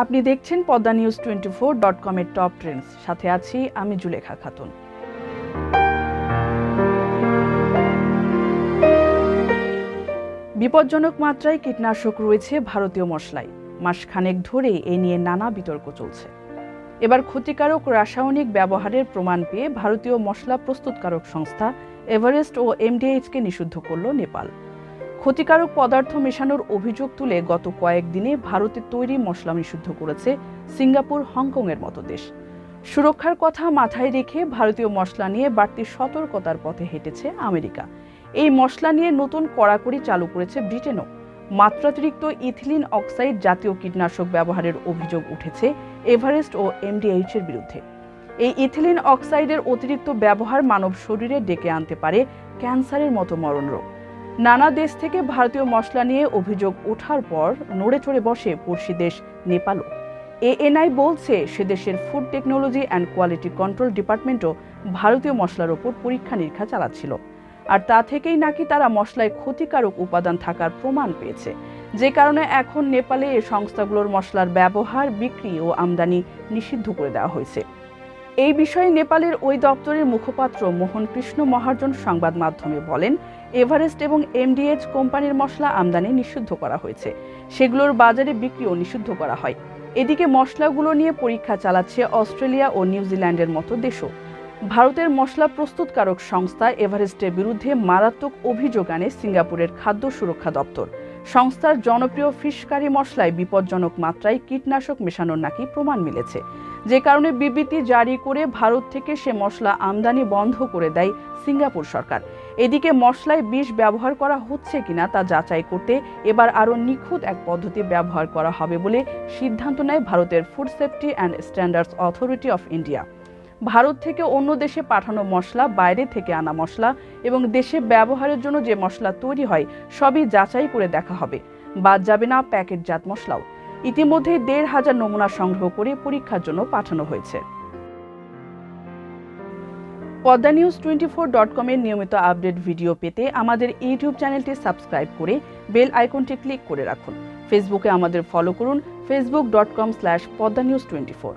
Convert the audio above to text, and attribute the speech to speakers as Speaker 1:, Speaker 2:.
Speaker 1: আপনি দেখছেন Padma news twenty four dot কমের টপ ট্রেন্ডস সাথে আছি আমি জুলেখা খাতুন। বিপজ্জনক মাত্রায় কীটনাশক রয়েছে ভারতীয় মশলায়। মাসখানেক ধরে এ নিয়ে নানা বিতর্ক চলছে। এবার ক্ষতিকারক রাসায়নিক ব্যবহারের প্রমাণ পেয়ে ভারতীয় মশলা প্রস্তুতকারক সংস্থা এভারেস্ট ও এমডিএইচকে নিষিদ্ধ করল নেপাল। ক্ষতিকারক পদার্থ মেশানোর অভিযোগ তুলে গত কয়েকদিনে ভারতে তৈরি মশলা নিষিদ্ধ করেছে সিঙ্গাপুর, হংকংয়ের মতো দেশ। সুরক্ষার কথা মাথায় রেখে ভারতীয় মশলা নিয়ে বাড়তি সতর্কতার পথে হেঁটেছে আমেরিকা। এই মশলা নিয়ে নতুন কড়াকড়ি চালু করেছে ব্রিটেনও। মাত্রাতিরিক্ত ইথিলিন অক্সাইড জাতীয় কীটনাশক ব্যবহারের অভিযোগ উঠেছে এভারেস্ট ও এমডিএইচ এর বিরুদ্ধে। এই ইথিলিন অক্সাইডের অতিরিক্ত ব্যবহার মানব শরীরে ডেকে আনতে পারে ক্যান্সারের মতো মরণ রোগ নানা দেশ থেকে ভারতীয় মশলা নিয়ে অভিযোগ ওঠার পর নড়ে চড়ে বসে পড়শি দেশ নেপালও। এএনআই বলছে, সে দেশের food technology and quality control ডিপার্টমেন্টও ভারতীয় মশলার ওপর পরীক্ষা নিরীক্ষা চালাচ্ছিল। আর তা থেকেই নাকি তারা মশলায় ক্ষতিকারক উপাদান থাকার প্রমাণ পেয়েছে। যে কারণে এখন নেপালে এই সংস্থাগুলোর মশলার ব্যবহার, বিক্রি ও আমদানি নিষিদ্ধ করে দেওয়া হয়েছে। এই বিষয়ে নেপালের ওই দপ্তরের মুখপাত্র মোহন কৃষ্ণ মহাজন সংবাদ মাধ্যমে বলেন, এভারেস্ট এবং এমডিএইচ কোম্পানির মশলা আমদানি নিষিদ্ধ করা হয়েছে। সেগুলোর বাজারে বিক্রিও নিষিদ্ধ করা হয়। এদিকে মশলাগুলো নিয়ে পরীক্ষা চালাচ্ছে অস্ট্রেলিয়া ও নিউজিল্যান্ডের মতো দেশও। ভারতের মশলা প্রস্তুতকারক সংস্থা এভারেস্টের বিরুদ্ধে মারাত্মক অভিযোগ আনে সিঙ্গাপুরের খাদ্য সুরক্ষা দপ্তর। সংস্থার জনপ্রিয় ফিশকারি মশলায় বিপজ্জনক মাত্রায় কীটনাশক মেশানোর নাকি প্রমাণ মিলেছে। যে কারণে বিবৃতি জারি করে ভারত থেকে সে মশলা আমদানি বন্ধ করে দেয় সিঙ্গাপুর সরকার। এদিকে মশলায় বিষ ব্যবহার করা হচ্ছে কিনা তা যাচাই করতে এবার আরও নিখুঁত এক পদ্ধতি ব্যবহার করা হবে বলে সিদ্ধান্ত নেয় ভারতের food safety and standards authority of India Bharat থেকে অন্য দেশে পাঠানো মশলা, বাইরে থেকে আনা মশলা এবং দেশে ব্যবহারের জন্য যে মশলা তৈরি হয়, সবই যাচাই করে দেখা হবে। বাদ যাবে না প্যাকেটজাত মশলাও। ইতিমধ্যেই দেড় হাজার নমুনা সংগ্রহ করে পরীক্ষার জন্য পাঠানো হয়েছে। Padma news twenty four dot কমের নিয়মিত আপডেট ভিডিও পেতে আমাদের ইউটিউব চ্যানেলটি সাবস্ক্রাইব করে বেল আইকনটি ক্লিক করে রাখুন। ফেসবুকে আমাদের ফলো করুন Facebook dot com slash Padma news twenty four.